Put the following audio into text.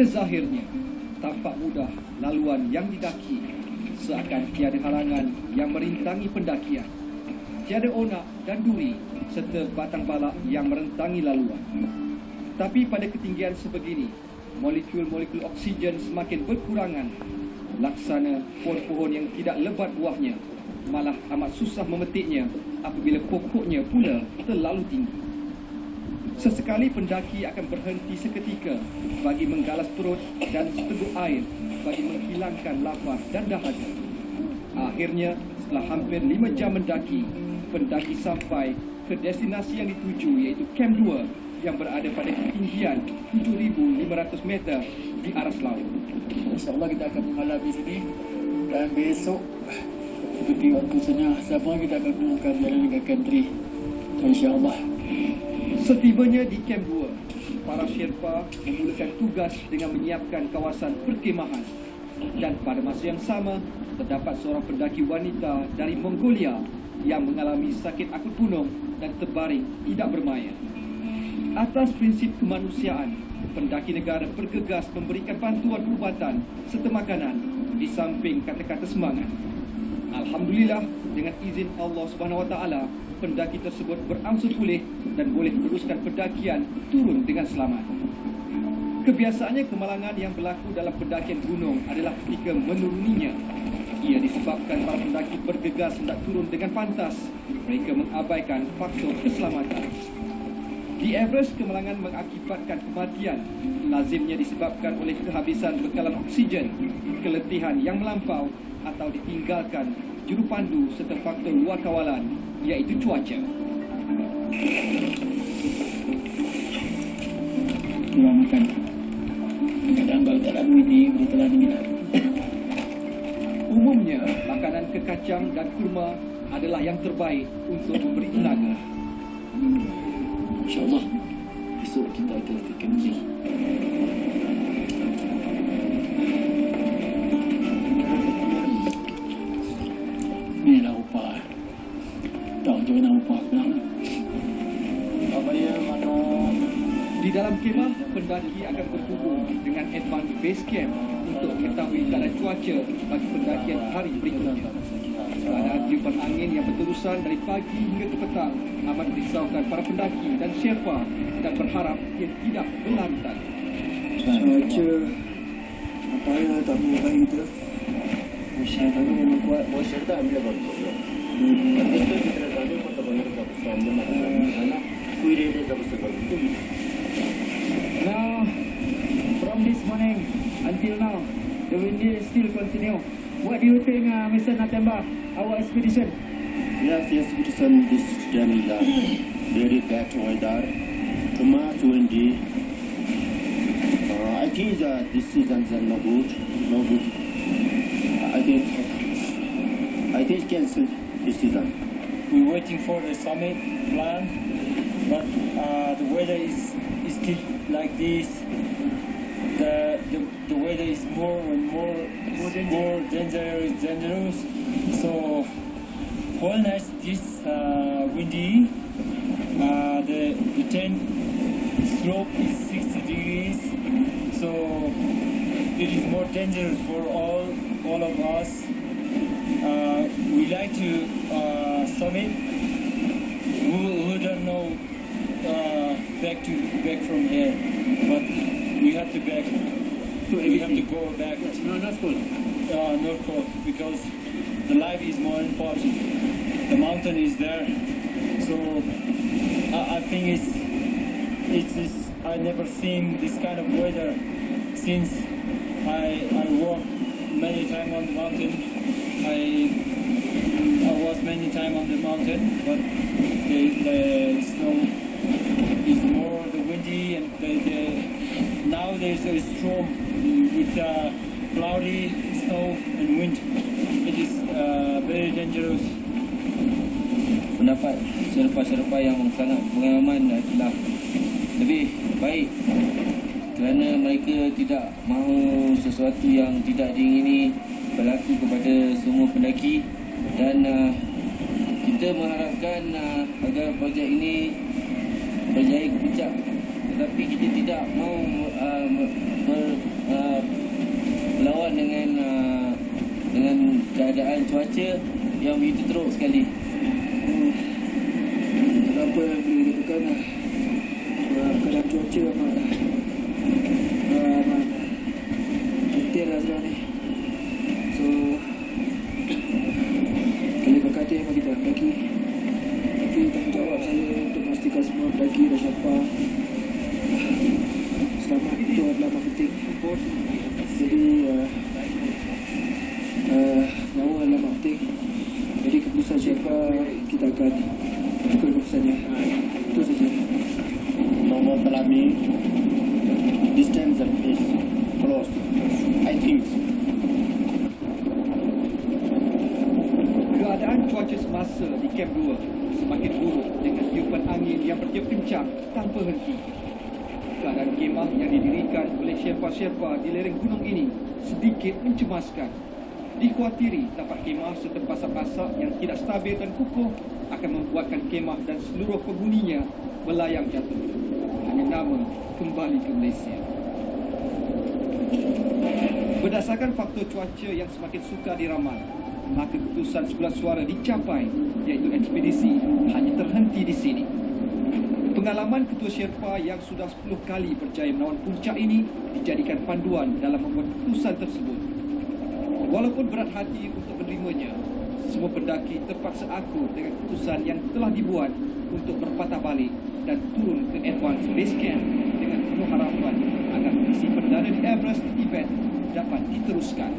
Pada zahirnya, tampak mudah laluan yang didaki seakan tiada halangan yang merintangi pendakian. Tiada onak dan duri serta batang balak yang merentangi laluan. Tapi pada ketinggian sebegini, molekul-molekul oksigen semakin berkurangan. Laksana pohon-pohon yang tidak lebat buahnya, malah amat susah memetiknya apabila pokoknya pula terlalu tinggi. Sesekali pendaki akan berhenti seketika bagi menggalas perut dan seteguk air bagi menghilangkan lapar dan dahaga. Akhirnya, setelah hampir lima jam mendaki, pendaki sampai ke destinasi yang dituju iaitu Camp 2 yang berada pada ketinggian 7,500 meter di aras laut. InsyaAllah kita akan mengalami sini dan besok seperti waktu sana sama kita akan melakukan jalan ke country InsyaAllah Setibanya di Camp 2, para Sherpa memulakan tugas dengan menyiapkan kawasan perkemahan. Dan pada masa yang sama, terdapat seorang pendaki wanita dari Mongolia yang mengalami sakit akut gunung dan terbaring tidak bermaya. Atas prinsip kemanusiaan, pendaki negara bergegas memberikan bantuan ubatan serta makanan di samping kata-kata semangat. Alhamdulillah, dengan izin Allah Subhanahu Wa Taala, pendaki tersebut berangsur pulih dan boleh meneruskan pendakian turun dengan selamat. Kebiasaannya kemalangan yang berlaku dalam pendakian gunung adalah ketika menuruninya. Ia disebabkan para pendaki bergegas hendak turun dengan pantas. Mereka mengabaikan faktor keselamatan. Di Everest, kemalangan mengakibatkan kematian. Lazimnya disebabkan oleh kehabisan bekalan oksigen, keletihan yang melampau atau ditinggalkan juru pandu serta faktor luar kawalan iaitu cuaca. Kita makan Kadang kalau tak lalu ini Boleh telan ini Umumnya, makanan kekacang dan kurma adalah yang terbaik untuk memberi tenaga. InsyaAllah Upah. Tak macam mana upah aku nak. Apa mana Di dalam kemah, pendaki akan berhubung dengan advance base camp untuk mengetahui keadaan cuaca bagi pendakian hari berikutnya. Keadaan tiupan angin yang berterusan dari pagi hingga ke petang amat merisaukan para pendaki dan Sherpa dan berharap ia tidak berlantar. Cuaca Apa ya tak boleh baik tu Usia kami memang kuat Bosher tak ambil bagus. Tapi tu kita dah tahu pasal banyak satu sama macam anak kuih dia satu sebab itu. Now, from this morning until now, the wind is still continue. What do you think, uh, Mr. Natemba, our expedition? Yes, yes, expedition this Jamila. Very bad weather. Too much windy. Uh, I think that this season is no good. No good. I think I think cancel this season. We're waiting for the summit plan, but uh, the weather is, is still like this. The, the, the weather is more and more more, dangerous, dangerous. So whole night this uh, windy. Uh, the the ten slope is 60 degrees, so it is more dangerous for all all of us. Uh, we like to uh, summit. Who, who don't know uh, back to back from here, but we have to back. We have to go back. No, not full. Uh, North Pole because the life is more important. The mountain is there, so I, I think it's it's, it's I never seen this kind of weather since I I walked many time on the mountain. I I was many time on the mountain, but the, the snow is more the windy and the, the now there's a storm with uh, cloudy snow and wind. It is uh, very dangerous. pendapat serpa-serpa yang sangat pengalaman adalah lebih baik kerana mereka tidak mahu sesuatu yang tidak diingini berlaku kepada semua pendaki dan uh, kita mengharapkan uh, agar projek ini berjaya ke puncak tetapi kita tidak mau uh, ber, uh, melawan dengan uh, dengan keadaan cuaca yang begitu teruk sekali. Apa yang boleh dikatakan lah. Uh, keadaan cuaca amat kita pendaki. Tapi tanggungjawab saya untuk memastikan semua pendaki dan siapa selamat itu adalah amat penting. Jadi, uh, uh, nyawa adalah amat penting. Jadi keputusan siapa kita akan ikut keputusannya. Itu saja. Nomor Kalami, distance is close. I think Keadaan cuaca semasa di Kem 2 semakin buruk dengan tiupan angin yang bertiup kencang tanpa henti. Keadaan kemah yang didirikan oleh Sherpa-Sherpa di lereng gunung ini sedikit mencemaskan. Dikhawatiri tapak kemah serta pasak-pasak yang tidak stabil dan kukuh akan membuatkan kemah dan seluruh penghuninya melayang jatuh. Hanya nama kembali ke Malaysia. Berdasarkan faktor cuaca yang semakin sukar diramal, maka keputusan sebelah suara dicapai iaitu ekspedisi hanya terhenti di sini. Pengalaman Ketua Sherpa yang sudah 10 kali berjaya menawan puncak ini dijadikan panduan dalam membuat keputusan tersebut. Walaupun berat hati untuk menerimanya, semua pendaki terpaksa akur dengan keputusan yang telah dibuat untuk berpatah balik dan turun ke Advance Base Camp dengan penuh harapan agar misi perdana di Everest Tibet dapat diteruskan.